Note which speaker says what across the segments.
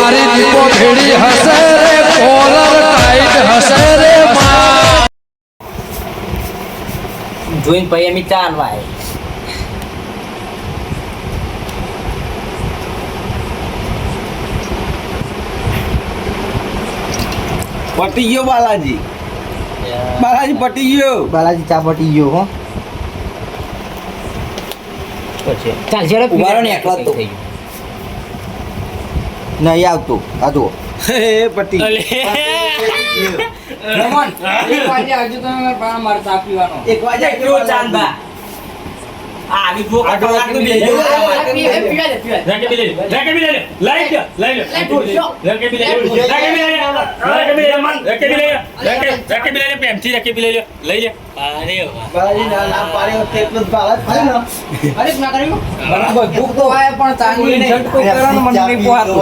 Speaker 1: મારી દીપો ભેડી હશે રે કોલર ટાઈટ હશે રે જોઈન
Speaker 2: જોઈને પછી ચાલ ભાઈ.
Speaker 3: પટી ગયો બાલાજી. બાલાજી પટી ગયો.
Speaker 4: બાલાજી ચા પટી ગયો હો.
Speaker 2: પછી. ચાલ જરા
Speaker 4: ઉભારો ને, એકલા તો.
Speaker 2: થઈ
Speaker 4: નહીં આવતું. આ જુઓ.
Speaker 2: ગયું. મારે આવી જ.
Speaker 3: થાય ને.
Speaker 2: અરે ના કર્યું તો પણ કરવાનો મને નહીં પોહાતું.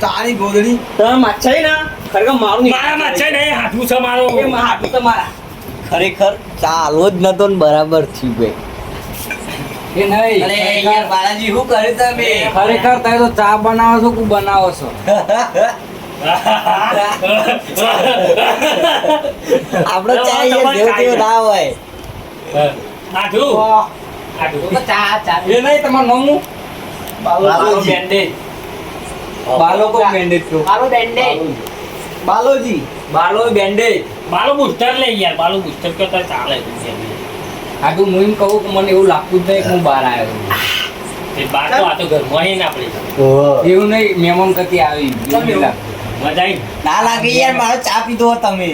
Speaker 3: તારી ગોદડી.
Speaker 2: તમે માછાઈ ના? ખરેખર મારું નહીં. એ માં હાથું તમારા.
Speaker 4: ખરેખર ચાલો જ નતો ને બરાબર થયું ભાઈ.
Speaker 2: એ નહીં?
Speaker 4: અરે યાર બાલાજી શું કર્યું તમે?
Speaker 2: ખરેખર તમે તો ચા બનાવો છો કુ બનાવો છો?
Speaker 4: આપણો ચા જેવો તેવો ના હોય.
Speaker 2: તો ચા ચા એ નહીં તમારું નામ?
Speaker 4: બાલાજી.
Speaker 2: બેન્ડેજ બાલો કો બેન્ડેજ તો બાલો બેન્ડેજ
Speaker 3: બાલોજી.
Speaker 2: બાલો બેન્ડેજ
Speaker 5: બાલો બુસ્ટર લઈ યાર બાલો બુસ્ટર કરતા ચાલે
Speaker 2: આટલું હું એમ કહું કે મને એવું લાગતું જ નહીં કે હું બહાર આવ્યો
Speaker 5: છું. બાર તો આ તો ઘરમાં આપણે
Speaker 2: એવું નહીં મહેમાન કતી આવી.
Speaker 5: મજા આવી
Speaker 4: ના? લાગે યાર મારો ચા પીધો તમે.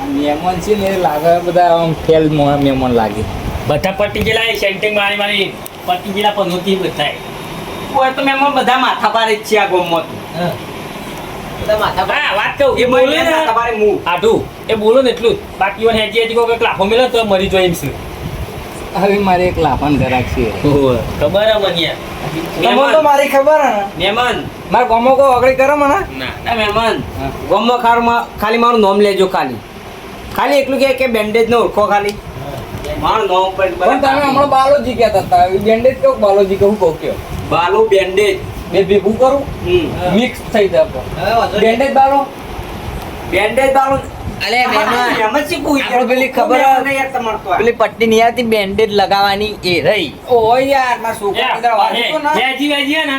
Speaker 2: આ મહેમાન છે ને લાગે બધા આમ ફેલ મહેમાન લાગે.
Speaker 5: બધા પટી ગયેલા સેન્ટિંગ મારી મારી પટી ગયેલા બધા
Speaker 2: તો મહેમાન બધા માથા પારે જ છે આ ગોમમાં.
Speaker 5: હા વાત કહું.
Speaker 2: એ
Speaker 5: એ બોલે
Speaker 2: બોલે
Speaker 5: ને.
Speaker 2: માથા પારે મું.
Speaker 5: એ બોલો ને એટલું જ. બાકી ઓને હેજી હેજી કોઈ લાફો મેલે તો મરી જાય એમ છે.
Speaker 2: હવે મારે એક લાફાન ઘરાક છે.
Speaker 5: ખબર હે મને?
Speaker 3: તમને તો મારી ખબર હે
Speaker 2: મહેમાન મારા ગામમાં કોઈ અગડી કરે મને?
Speaker 5: ના
Speaker 2: ના મહેમાન ગામમાં ખારમાં ખાલી મારું નામ લેજો ખાલી. ખાલી એટલું કે કે બેન્ડેજ નો ઓળખો ખાલી. મારું નામ પર
Speaker 6: પણ તમે હમણાં બાલોજી કહેતા હતા. બેન્ડેજ કહું બાલોજી કહું કહો કયો?
Speaker 2: બાલુ બેન્ડેજ
Speaker 6: બે ભેગું કરું મિક્સ થઈ જાય બેન્ડેજ બારો
Speaker 2: બેન્ડેજ બારો
Speaker 4: અલે મહેમાન. આપણે પેલી ખબર. પેલી પટ્ટી નહીં આવતી બેન્ડેજ લગાવવાની એ રહી.
Speaker 6: ઓ યાર મારા છોકરા
Speaker 5: વેજી ને.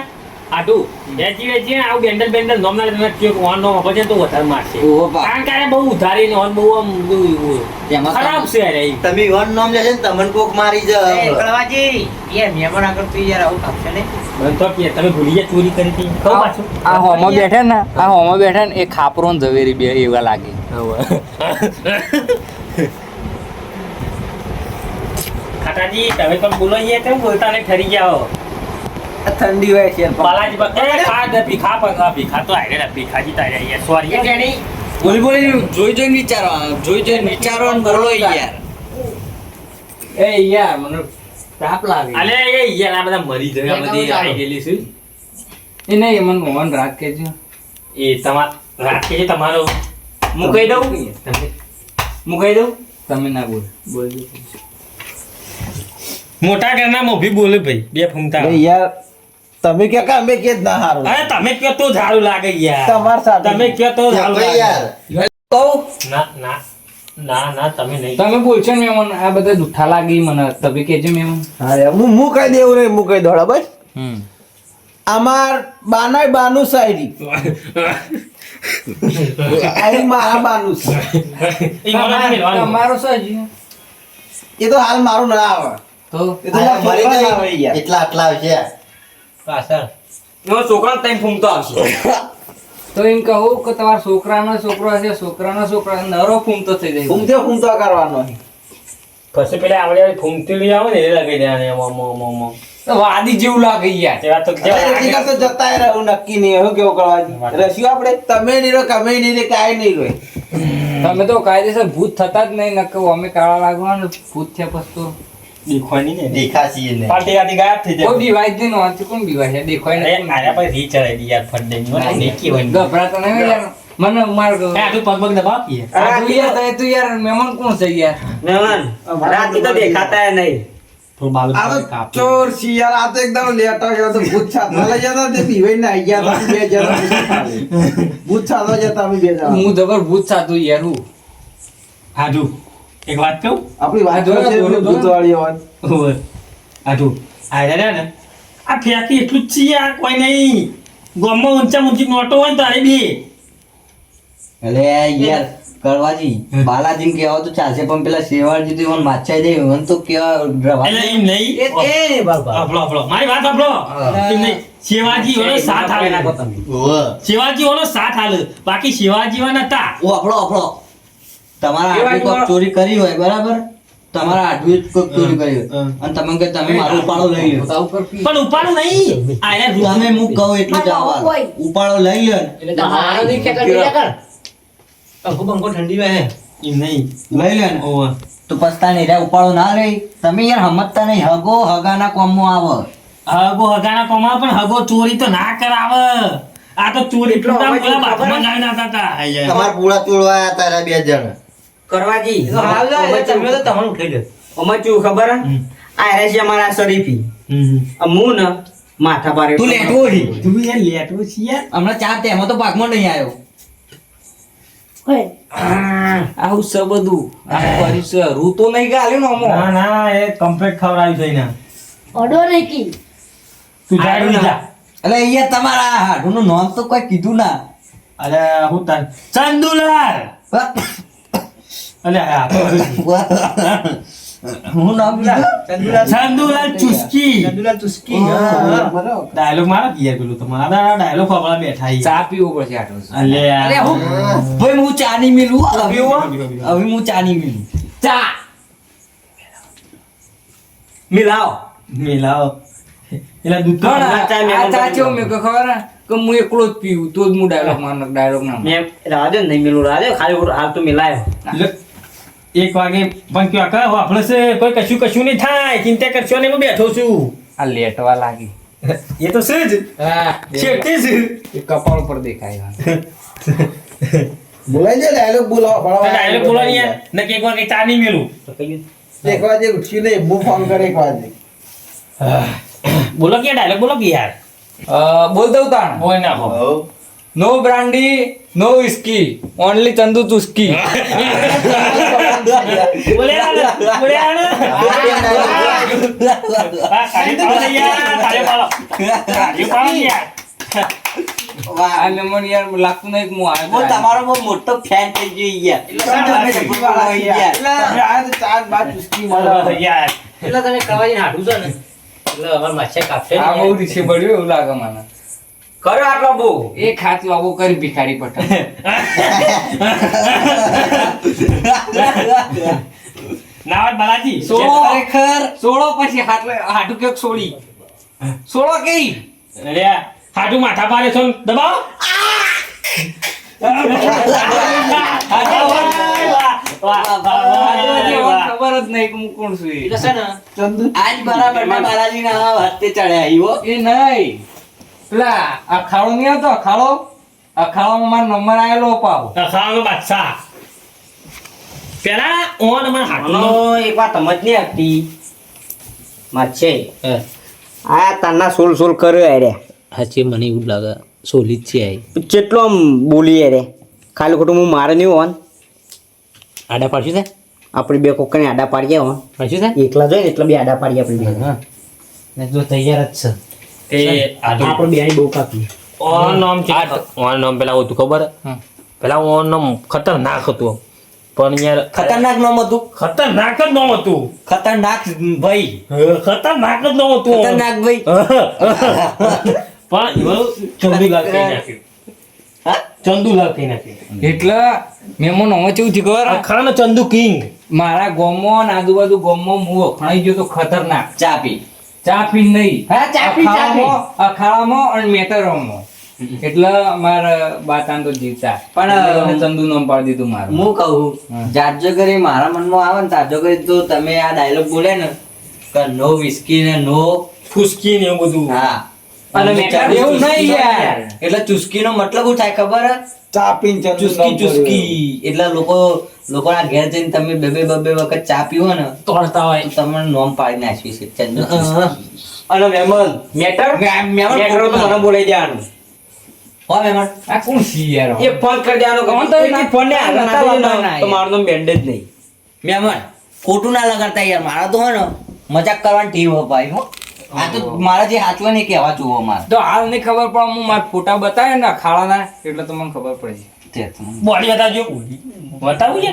Speaker 5: આટું વેજી હે આવું બેન્ડલ બેન્ડલ નોમ તમે કયો વન નો પછી તો વધારે મારશે. કારણ કે બહુ ઉધારી ને બહુ આમ ખરાબ છે અરે
Speaker 4: તમે વન નામ લેશે ને તમને કોક મારી
Speaker 2: એ, કળવાજી, યાર મહેમાન આગળ તું યાર આવું કાપશે ને?
Speaker 5: બંધ કે તમે ભૂલી ગયા ચોરી કરી હતી. કહું પાછું?
Speaker 6: આ હોમાં બેઠા ને આ હોમાં બેઠા ને એ ખાપરો ને ઝવેરી બે એવા લાગે.
Speaker 5: ખાટાજી તમે પણ બોલો અહીંયા કેમ બોલતા ને ઠરી ગયા હો
Speaker 3: ઠંડી હોય છે.
Speaker 5: બાલાજી બા- એ ખા દે પણ આ ભીખા તો આયરે ને ભીખાજી તો આયરે યાર સોરી.
Speaker 4: બોલી બોલી જોઈ જોઈને વિચારો જોઈ જોઈને વિચારો ને બોલો યાર.
Speaker 6: એ યાર મને તાપ લાગે.
Speaker 5: અલે એ યાર આ બધા મરી જાય બધી આઈ ગયેલી છે.
Speaker 6: એ નહીં મને મોહન રાખ કેજો
Speaker 5: એ તમાર રાખ કેજો તમારો મુકાઈ દઉં? મુકાઈ દઉં?
Speaker 6: તમે ના બોલ. બોલજો.
Speaker 5: મોટા ઘરના મોભી બોલે ભાઈ બે ફૂમતા.
Speaker 3: ભાઈ યાર તમે કે અમે કે જ ના હારું.
Speaker 5: અરે તમે કે તો ઝાડુ લાગે યાર.
Speaker 3: તમાર સાથે.
Speaker 5: તમે કે તો ઝાડુ લાગે.
Speaker 4: કહું.
Speaker 5: ના ના ના ના તમે નહીં.
Speaker 6: તમે બોલશો ને મહેમાન આ બધા દુઠ્ઠા લાગી મને. તમે કહેજો મહેમાન
Speaker 3: હા હું હું કહી દેવું નહીં હું કહી દોડા બસ.
Speaker 6: હમ.
Speaker 3: અમાર બાનાય બાનું સાઈડી આઈ મારા બાનું છે.
Speaker 5: ઈ મને નહીં
Speaker 6: તમારો શું
Speaker 3: એ તો હાલ મારું ના આવે
Speaker 6: તો?
Speaker 3: એ તો મારા છોકરા ના આવે યાર.
Speaker 4: એટલા આટલા આવશે.
Speaker 5: પાછળ
Speaker 2: એમાં છોકરાને ટાઈમ ફૂમતો આવશે.
Speaker 6: તો એમ કહું કે તમારા છોકરાનો છોકરો હશે છોકરાનો છોકરો નરો ફૂમતો થઈ જાય.
Speaker 3: ફૂમતે ફૂમતો કરવાનો.
Speaker 5: પછી પેલા આવડે ફૂમતી લઈ આવે ને એ લગાઈ દેવાની
Speaker 6: એમાં. વાદી જેવું લાગે યાર.
Speaker 5: તેવા તો.
Speaker 3: હકીકત તો જતા રહું નક્કી નહીં હું કેવું કરવાનું? રસ્યું આપણે તમે નહીં રહો કમે નહીં રે કાંઈ નહીં રહે.
Speaker 6: તમે તો કાયદેસર ભૂત થતા જ નહીં નકર અમે કાળા લાગવાનું ભૂત થયા પછી તો
Speaker 5: દેખવાની ને
Speaker 4: દેખાશી ને
Speaker 5: પાર્ટી ગાડી ગાયબ થઈ જાય.
Speaker 6: કોઈ બીવાય જ નહીં નોંધથી કોણ બીવાય છે દેખાય નહીં
Speaker 5: આર્યા પર રી ચડાઈ દી યાર ફટ દઈને. દેખી હોય.
Speaker 6: ગભરાતો નહીં યાર. મને માર
Speaker 5: એ આટલું પગ પગ દબાવ. યાર.
Speaker 6: આ તું યાર તું યાર મહેમાન કોણ છે યાર?
Speaker 2: મહેમાન રાતે તો દેખાતા ય નહીં.
Speaker 5: થોડું બાલ
Speaker 3: આ તો
Speaker 5: કાપી.
Speaker 3: ચોર શિયાળ આ તો એકદમ લેટા ગયા તો ભૂત છાપવા લઈ જતા તે પીવાઈ નાઈ ગયા બે જણા. ભૂત છાપવા જતા અમે બે જણા.
Speaker 6: હું જબર ભૂત સાતું યાર હું.
Speaker 5: હાજુ એક વાત કહું
Speaker 3: આપણી વાત
Speaker 6: જો ને,
Speaker 3: છે
Speaker 6: બોલો, બોલો.
Speaker 3: ભૂતવાળી હોય
Speaker 5: આ જો આ રહ્યા ને આ ફેંકી એટલું જ છીએ આ કોઈ નહીં ગામમાં ઊંચા ઊંચી નોટો હોય ને તારે બી
Speaker 4: એટલે યાર કરવાજી બાલાજી કહેવા તો ચાલશે પણ પેલા શેવાળજી તો એમાં માછાઈ દે મને તો કેવા
Speaker 5: એટલે એમ નહીં આપણો આપણો મારી વાત આપણો એમ શિવાજી ઓનો સાથ આલે શિવાજી ઓનો સાથ આલે બાકી શિવાજી ઓ હતા
Speaker 4: ઓ આપણો આપણો તમારા આદમી કોક ચોરી કરી હોય બરાબર? તમારા આદમી કોક ચોરી કરી હોય. અને તમે કે તમે મારો ઉપાડો લઈ લો
Speaker 6: કર
Speaker 5: પણ ઉપાડું નહીં. આ યાર રૂ-
Speaker 4: તમે હું કહું એટલું જ આવવાનું. ઉપાડો લઈ લ્યો. ને
Speaker 5: એમ નહીં
Speaker 4: લઈ લે ને તો પસ્તા નહીં રહ્યા ઉપાડો ના લઈ તમે યાર હમતતા નહીં. હગો હગાના કોમમાં આવે.
Speaker 5: હગો હગાના કોમા પણ હગો ચોરી તો ના કરાવે. આ તો ચોરી એટલો.
Speaker 7: તમારા પૂળા ચોળવા તારા બે જણ.
Speaker 2: કરવાજી
Speaker 5: તમે તો તમારું ઉઠાઈ લે
Speaker 2: અમાર ચેવું ખબર આ રહે છે અમારા શરીફી. હું ને માથા પારે
Speaker 4: તું લેટવો છે
Speaker 5: તું યાર લેટવો છે યાર.
Speaker 4: હમણાં ચાર તેમાં તો ભાગમાં નહીં આવ્યો.
Speaker 6: આવું છે બધું. આ કરીશ રૂ નહીં ગાલ્યો ને અમો.
Speaker 5: ના ના એ કમ્પ્લીટ ખવડાવ્યું દઈ ના
Speaker 8: ઓડો નહીં
Speaker 5: તું જાડું જા.
Speaker 4: અલે અહીંયા તમારા હાડુનું નામ તો કોઈ કીધું ના.
Speaker 5: અરે હું તાર ચંદુલાલ! હા
Speaker 4: હું નામ
Speaker 5: ચંદુલાલ. ચુસ્કી.
Speaker 3: બરાબર
Speaker 5: ડાયલોગ મારા યાર પેલું તમારા ડાયલોગ ખવડા બેઠા.
Speaker 6: ચા પીવો પડશે આટલો
Speaker 5: અલે
Speaker 6: અરે હું
Speaker 4: ભાઈ હું ચા નહીં મિલું હવે? હવે હું. ચા નહીં મિલું.
Speaker 6: ચા.
Speaker 2: મિલાવ.
Speaker 5: મિલાવ. એલા દૂધ
Speaker 2: ચા મેં
Speaker 6: આ ચા
Speaker 2: બંધ
Speaker 6: કેવો મેં ખબર કે હું એકલો જ પીવું તો જ હું ડાયલોગ માર ડાયલોગ ના
Speaker 2: મેં રાધે નહીં મિલું રાધે ખાલી હાલ તો મિલાયો.
Speaker 5: એક વાગે પણ કયો આકા આપણે છે? કોઈ કશું કશું નહીં થાય. ચિંતા કરશો ને હું બેઠો છું.
Speaker 6: આ લેટવા લાગી.
Speaker 5: એ તો છે જ.
Speaker 6: હા.
Speaker 5: છેવટે છે
Speaker 6: એ કપાળ ઉપર દેખાય
Speaker 3: બોલાય છે ડાયલોગ બોલાવો
Speaker 5: ડાયલોગ બોલો ને યાર. ને કે એક વાગે ચા નહીં મેલું.
Speaker 3: એક વાગે ઉઠી લે બહુ ફોન કરે એક વાગે.
Speaker 5: બોલો કે ડાયલોગ બોલો કે યાર.
Speaker 6: બોલ દઉં તાણ.
Speaker 5: હોય ના હો
Speaker 6: no brandy no whisky only Chandu ચુસ્કી લાગતું નહીં હું
Speaker 4: તમારો બહુ મોટો ફેન થઈ ગયો યાર.
Speaker 3: એટલે
Speaker 2: તમે કરવાજી હાટું છો ને એટલે અમાર માછે કાપશે
Speaker 6: આ બહુ રીસે પડ્યું એવું લાગે મને
Speaker 2: કરો આટલો બહુ
Speaker 6: એ ખાતું આવું કરી ભિખારી પઠાણ.
Speaker 5: ના બાલાજી
Speaker 6: સોળો. ખરેખર સોળો પછી હાટલે હાટું કેક સોળી? સોળો કઈ
Speaker 5: અરે આ માથા પાડે છો દબાવો.
Speaker 6: ખબર જ નહીં કે હું કોણ છું
Speaker 4: આજ બરાબર બાલાજી ના હસ્તે ચડ્યા
Speaker 6: એ નહીં. પેલા અખાડો નહીં આવતો? અખાડો અખાડોમાં મારો નંબર આવેલો પાવ.
Speaker 5: ખાવાનો બાદશાહ. પેલા ઓન અમાર હાથનો
Speaker 2: એક વાત સમજ નહીં આવતી. માછે આ તારના સોલ સોલ કર્યો અરે
Speaker 9: હાચી મને એવું લાગે સોલી જ છે આ
Speaker 2: કેટલો આમ બોલી અરે ખાલી ખોટું હું મારે નહીં હોન
Speaker 9: આડા પાડશું છે?
Speaker 2: આપણે બે કોકને આડા પાડીએ હોન
Speaker 9: પાડશું છે?
Speaker 2: એકલા જોઈએ ને એટલે બે આડા પાડીએ આપણી બે.
Speaker 9: હા. જો તૈયાર જ છે.
Speaker 5: એ આટલું
Speaker 2: આપણે બે બહુ કાપી
Speaker 5: ઓન નામ છે ઓન નામ પેલા હતું ખબર? પેલા ઓન નામ ખતરનાક હતું. પણ યાર
Speaker 4: ખતરનાક નામ હતું?
Speaker 5: ખતરનાક જ નામ હતું.
Speaker 4: ખતરનાક ભાઈ.
Speaker 5: ખતરનાક જ નામ હતું.
Speaker 4: ખતરનાક ભાઈ.
Speaker 5: પણ ચંદુલાલ કહી નાખ્યું. ચંદુલાલ કહી નાખ્યું.
Speaker 6: એટલે મેમો નવો કેવું થયું ખબર?
Speaker 5: ખરા ચંદુ કિંગ?
Speaker 6: મારા ગોમો ને આજુબાજુ ગોમો હું વખણાઈ ગયો તો ખતરનાક.
Speaker 4: ચા પી.
Speaker 6: ચા પી નહીં.
Speaker 4: હા, ચા પી, ચા પી.
Speaker 6: અખાડામાં- અખાડામાં અને મેટરોમાં એટલે મારા બાતાન તો જીવતા.
Speaker 4: પણ,
Speaker 6: ચંદુ નામ પાડી દીધું મારું.
Speaker 4: હું કહું જાજો કરી મારા મનમાં આવે ને તાજો કરી તો તમે આ ડાયલોગ બોલે ને કે નો વિસ્કી ને નો
Speaker 5: ફુસકી ને એવું બધું.
Speaker 4: હા.
Speaker 2: અને મેટર
Speaker 6: એવું નહીં યાર.
Speaker 4: એટલે ચુસ્કીનો મતલબ શું થાય ખબર?
Speaker 3: ચા પીને
Speaker 4: ચુસ્કી ચુસ્કી. એટલે લોકો લોકોના ઘેર જઈને તમે બે બે બે વખત ચા પીવો ને
Speaker 5: તોડતા હોય.
Speaker 4: તો તમને નોમ પાડી નાખવી છે ચંદુ
Speaker 2: અને મહેમાન મેટર? મેટર તો મને બોલાઈ દેવાનું.
Speaker 4: હો મહેમાન
Speaker 6: આ કોણ સી યાર?
Speaker 2: એ ફોન કરી દેવાનો કે
Speaker 6: ફોન તો
Speaker 2: કોઈ ફોન ને હાલ ના
Speaker 6: નતા
Speaker 2: દેજો તો મારું નામ બેન્ડેજ નહીં.
Speaker 4: મહેમાન ખોટું ના લગાડતા યાર. મારા તો હે ને મજાક કરવાની ટીમ હો ભાઈ હો. આ તો મારા જે હાચવા ને કહેવા જોવો મારે.
Speaker 6: તો હાલ નહીં ખબર પડે હું મારા ફોટા બતાવે ને ખાડાના એટલે તો મને ખબર પડી.
Speaker 5: બોડી બતાવજો. બતાવું છે?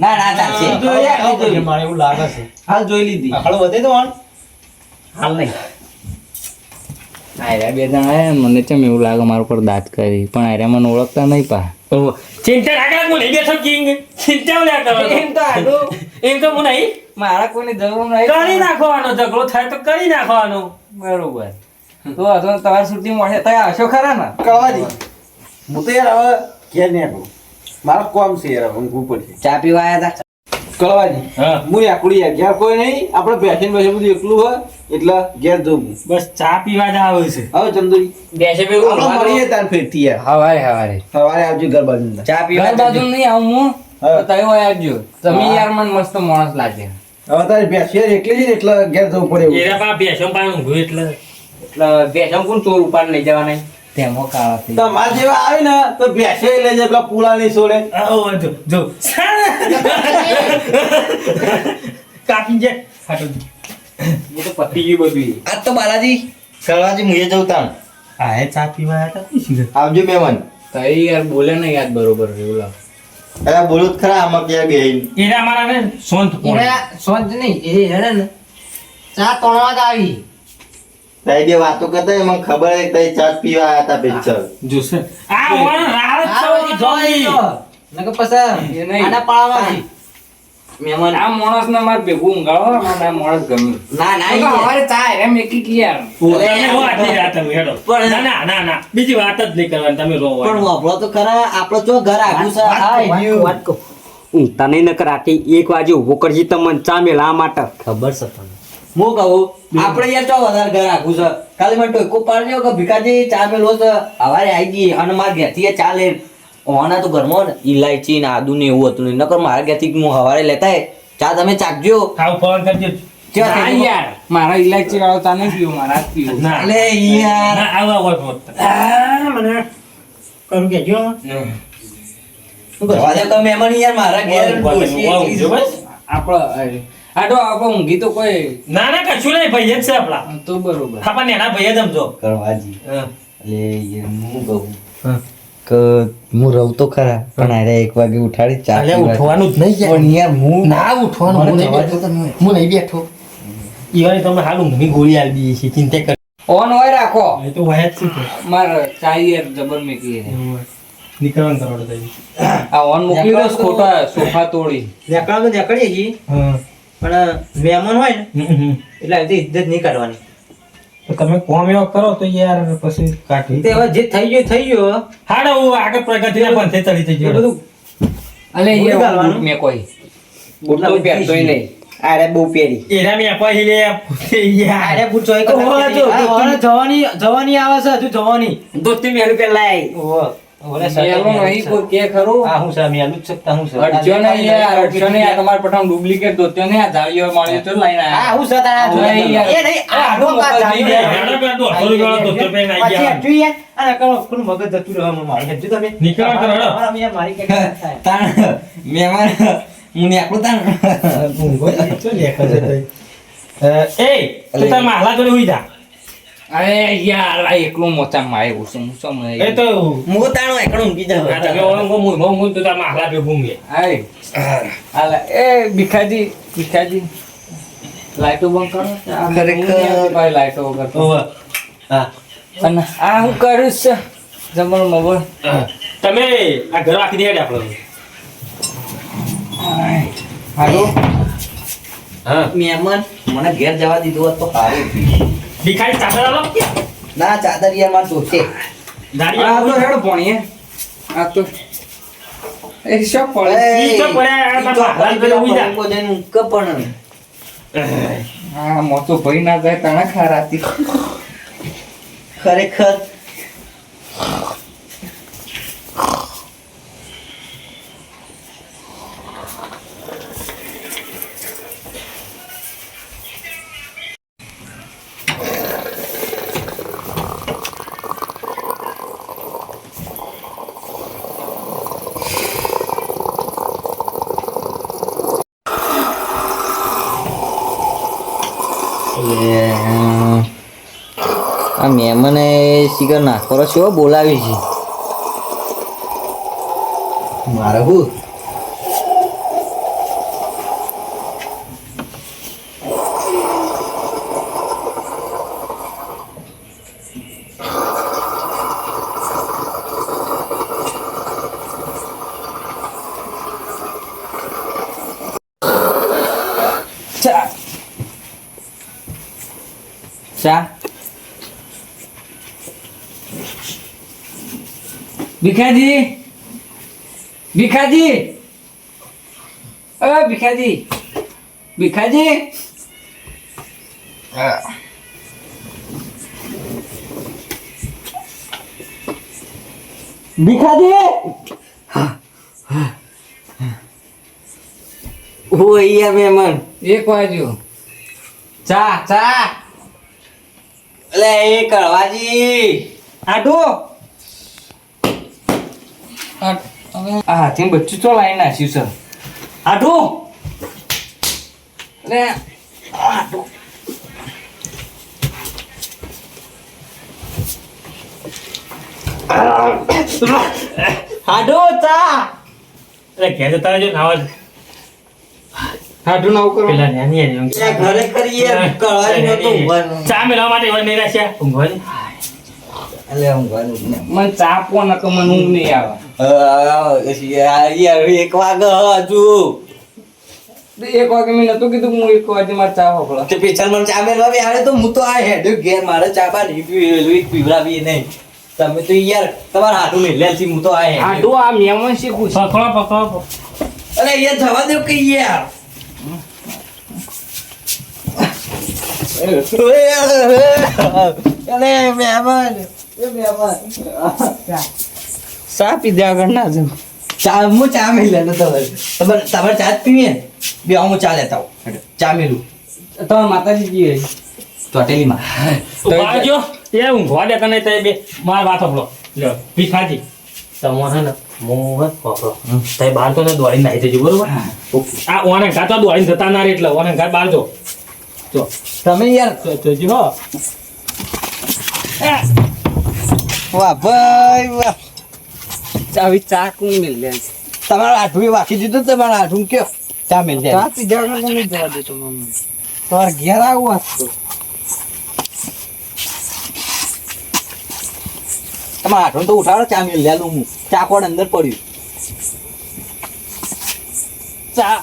Speaker 4: ના ના ચાલશે
Speaker 9: મારે એવું લાગે છે.
Speaker 3: હાલ જોઈ લીધી.
Speaker 9: આખડો વધે તો
Speaker 5: હાલ. નહીં.
Speaker 6: આયરા બે જણા આયા મને ચમ એવું લાગે મારા પર દાંત કરી? પણ આયરા મને ઓળખતા નહીં પા.
Speaker 5: ઓહો. ચિંતા ના હું નહીં બેઠો કિંગ ચિંતા ના કરો.
Speaker 6: એમ તો આડું?
Speaker 5: એમ તો હું નહીં.
Speaker 6: મારા કોઈની જરૂર નહીં.
Speaker 5: કરી નાખવાનો ઝઘડો થાય તો કરી નાખવાનો.
Speaker 6: બરોબર. તો હજુ તમારી સુધી મળે તો આવશો ખરા ને?
Speaker 3: કળવાજી હું તો યાર હવે ઘેર નહીં આવું કોમ છે યાર ઊંઘવું પડશે
Speaker 4: ચા પીવા આયા હતા
Speaker 3: કળવાજી
Speaker 5: હું.
Speaker 3: એકડી ઘેર કોઈ નહીં. આપણે બેસીને બેસી બધું એકલું હોય એટલે ઘેર જવું
Speaker 5: બસ ચા પીવા જ આવે છે.
Speaker 3: હવે ચંદુરી
Speaker 6: બેસે ભેગું
Speaker 3: આપણે
Speaker 6: ઊંઘવા દો.
Speaker 3: મળીએ તાર ફેરથી યાર.
Speaker 6: હવારે હવારે.
Speaker 3: સવારે આવજો ઘર બાજુ
Speaker 4: ચા પીવા
Speaker 6: ઘર બાજુ નહીં આવું હું.
Speaker 3: હા.
Speaker 6: તો તય હોય આવજો. તમે યાર મને મસ્ત માણસ લાગે.
Speaker 3: હવે તારે બેસી યાર એકલી છે એટલે ઘેર જવું પડે
Speaker 5: એરા પા બેસો પાણ ઊંઘ્યું એટલે.
Speaker 2: એટલે બેસમ કોણ ચોર ઉપાડ લઈ જવાના?
Speaker 6: તેમાં કાળા થઈ
Speaker 3: તમાર જેવા આવે ને તો બેસે લેજે પેલા પુલા નહીં છોડે
Speaker 5: આવો જો જો. કાપી જે. હાટો
Speaker 2: હું તો પતી ગયું બધું.
Speaker 7: આ તો બાલાજી સરવાજી મુએ જવું તાણ.
Speaker 5: આ હે ચા પીવા હતા?
Speaker 7: આવજો મહેમાન
Speaker 6: તઈ યાર બોલે ને યાદ બરોબર એવું લાગે
Speaker 7: અરે બોલું જ ખરા આમાં કે બે
Speaker 5: એના મારા ને શાંત પોણે.
Speaker 6: સોંત નહીં એ હેડે ને. ચા ત્રણ વાગે આવી.
Speaker 7: તારી બે વાતો કરતા એમાં મને ખબર છે તઈ ચા પીવા આયા હતા પેચર
Speaker 5: જોસે આ વણ રાત જોઈ.
Speaker 6: નકર પછી એ નહીં.
Speaker 4: આના પાળામાં મહેમાન.
Speaker 6: આ માણસ ને મારે ભેગું ઊંઘાડો મને આ માણસ ગમ્યું
Speaker 4: ના ના
Speaker 6: હવારે ચા એમ એકી કી યાર.
Speaker 5: તમે હો આટલી રાત તમે હેડો.
Speaker 4: પણ-
Speaker 5: ના ના ના ના. બીજી વાત જ નહીં કરવાની તમે રો
Speaker 4: પણ વાપરો તો ખરા આપણો જો ઘર આગું છે? આ રહ્યું.
Speaker 2: વાત કો તને નકર રાતે એક વાગે ઊભો કરજી તમને ચા મેલા માટે.
Speaker 4: ખબર છે તને હું કહું આપણે યાર ચો વધારે ઘર રાખવું છે? ખાલી મને ટોકો પાડજો કે ભીખાજી ચા મેલો છે. હવારે આવી ગઈ અને મારા ઘેરથી ચાલે લે ઓના તો ઘરમાં ને ઇલાયચી ને આદુ ને એવું હતું ને નકર મારા ઘેરથી હું હવારે લેતા હે ચા તમે ચાખજો.
Speaker 5: ખાવ ફોન કરજો
Speaker 6: યાર મારા ઇલાયચી વાળો ચા નહીં પીવો મારા પીવો.
Speaker 5: ના.
Speaker 4: અલે યાર.
Speaker 5: આવા આવો આવો. મને કરું કે જો.
Speaker 4: જવા દે તો મહેમાન યાર મારા ઘેર ડોશી છે.
Speaker 6: આપણે ઊંઘી તો કોઈ
Speaker 5: ના ના કશું નહીં ભાઈ જ છે આપણા.
Speaker 6: તો બરોબર.
Speaker 5: ખાપા એના ભાઈ જ સમજો
Speaker 7: કરવાજી. એટલે હું કહું કે હું રહું તો ખરા પણ અરે એક વાગે ઉઠાડી ચા પીવા.
Speaker 5: ઉઠવાનું જ નહીં
Speaker 7: પણ યાર હું
Speaker 5: ના ઉઠવાનું હું નહીં બેઠો.
Speaker 7: તમે.
Speaker 5: હું નહીં બેઠો. ઈવાની તમે હાલ ઊંઘની ગોળી આલી દીધી છે ચિંતા કર
Speaker 6: ઓન હોય રાખો.
Speaker 5: એ તો વાય જ છે માર
Speaker 6: મારે ચા યાર જબર મેકી છે
Speaker 5: નીકળવાનું કરોડ થઈ
Speaker 6: આ ઓન મોકલી દો ખોટા સોફા તોડી.
Speaker 4: નેકળામાં તો નેકળીએ છીએ
Speaker 5: હા.
Speaker 4: પણ મહેમાન હોય ને. એટલે આવી ઇજ્જત નહીં કાઢવાની
Speaker 5: તો તમે કોમ એવો કરો તો યાર પછી કાઢી.
Speaker 4: તે હવે જે થઈ ગયું થઈ ગયું
Speaker 5: હાડો હું આગળ પ્રગતિના પંથે ચડી થઈ ગયો.
Speaker 4: બધું
Speaker 6: અલે એ. મેં કોઈ.
Speaker 2: બૂટ તો પહેરતોય નહીં. અરે બહુ પહેરી.
Speaker 5: એના મે પછી લે યાર.
Speaker 4: અરે પૂછો એક
Speaker 2: ઓહો, જો, જો,
Speaker 4: જવાની જવાની આવે છે હજુ જવાની.
Speaker 2: દોસ્તી મેલું પેલા
Speaker 4: ઓહો. મહેમાન હું નેકળું તાણ
Speaker 5: એ તું તાર માહલા જોડે હુઈ જા.
Speaker 6: અરે યાર આ એકલું મોચામાં આવ્યું છે હું સમય
Speaker 5: એ તો
Speaker 4: હું તાણો ઊંઘી જાઉં.
Speaker 5: આ તમે ઓળંગો મુઈ મો મુઈ તો તાર હાલા ભેગું ઊંઘે.
Speaker 6: આય હાલા. એ ભીખાજી ભીખાજી લાઈટો બંધ કરો.
Speaker 7: ખરેખર.
Speaker 6: ભાઈ લાઈટો વગર તો.
Speaker 5: હા.
Speaker 6: અને આ હું કરું છે? જમણ મોબાઈલ
Speaker 5: તમે આ ઘર રાખી દે આપણે
Speaker 6: હાલો.
Speaker 5: હા.
Speaker 4: મહેમાન મને ઘેર જવા દીધું હોત તો સારું.
Speaker 5: ભિખારી ચાદર આલો.
Speaker 4: ના ચાદર યાર મારે જોશે.
Speaker 6: આ. તો હેડ ભણીએ. આ તો એ શો પડે?
Speaker 5: ઈ તો પડે? આ
Speaker 4: તો
Speaker 5: હાલ પેલો ઉઈ હુઈ જા.
Speaker 4: પલંગો જઈને ઊંઘ પણ
Speaker 6: આ મોટો ભાઈ ના જાય તણા ખારાતી
Speaker 4: ખરેખર આ મહેમાને શિખર કરો છો? બોલાવી છે. મારે હું ચા ચા
Speaker 6: ભીખાજી? ભીખાજી? અ ભીખાજી. ભીખાજી?
Speaker 4: ઓ યાર મહેમાન
Speaker 6: એક વાજ્યો ચા ચા.
Speaker 4: એટલે એ કરવાજી
Speaker 6: આટો. આ હાથી બચ્ચું તો લાવી નાખ્યું સર આટો! લે આટો.
Speaker 4: હાડો
Speaker 5: રહેજો નાવા જ.
Speaker 6: કરો.
Speaker 5: પેલા નાની
Speaker 4: ઘરે કરીએ કળવાજી નહોતું
Speaker 5: ચા મેળવવા માટે એવા નહીં રાખ્યા ઊંઘવાની?
Speaker 4: એટલે
Speaker 6: મને ચા પો ન મને ઊંઘ નહીં આવે
Speaker 4: યાર યાર, એક વાગે હજુ
Speaker 6: એક વાગે મેં નતું કીધું હું એક વાગે મારે ચા હોકળો
Speaker 4: તે પિક્ચર મને ચા મેળવા બી આવે તો હું તો આ હેડ્યો ઘેર મારે ચા બા નહીં પીવી પીવડાવી નહીં તમે તો યાર તમારા હાથું મેલ્યા છે હું તો આ હેડ્યો
Speaker 6: આટો આ મહેમાન શીખું
Speaker 5: પકડો પકડો
Speaker 4: અરે યાર જવા દો કે યાર અરે મહેમાન
Speaker 6: ચા પીધા આગળ ના જાઉં.
Speaker 4: ચા હું ચા મેલ્યા નતો તમારે તમારે ચા જ પીવીએ બે હું ચા લેતા આવું. ચા મેલું.
Speaker 6: તમારા માતાજી જી
Speaker 4: ચોટેલીમાં
Speaker 5: ઊભા જો એ ઊંઘવા દેતા નહીં તે બે માર વાત સાંભળો. લ્યો ભીખાજી તમારે હે ને મોહ પકડો તઈ બાર તો ને દોડીને નાહી જજો બરોબર? આ ઓને ઘા તો દોડીને જતા ના રે એટલે ઓને ઘા બાર જો.
Speaker 4: તમે યાર
Speaker 5: જોજો હો.
Speaker 4: વાહ ભાઈ વાહ.
Speaker 6: ચાવી ચા કું મિલ લે
Speaker 4: તમારા આઠું વાકી દીધું તમારા આઠું કયો? ચા મેલ જાય
Speaker 6: ચા પીધા જવા દે મમ્મી.
Speaker 4: તમારે ઘેર આવું હતું તમારા આઠું તો ઉઠાડો ચા મેલ લેલું હું. ચા કોણ અંદર પડ્યું?
Speaker 6: ચા.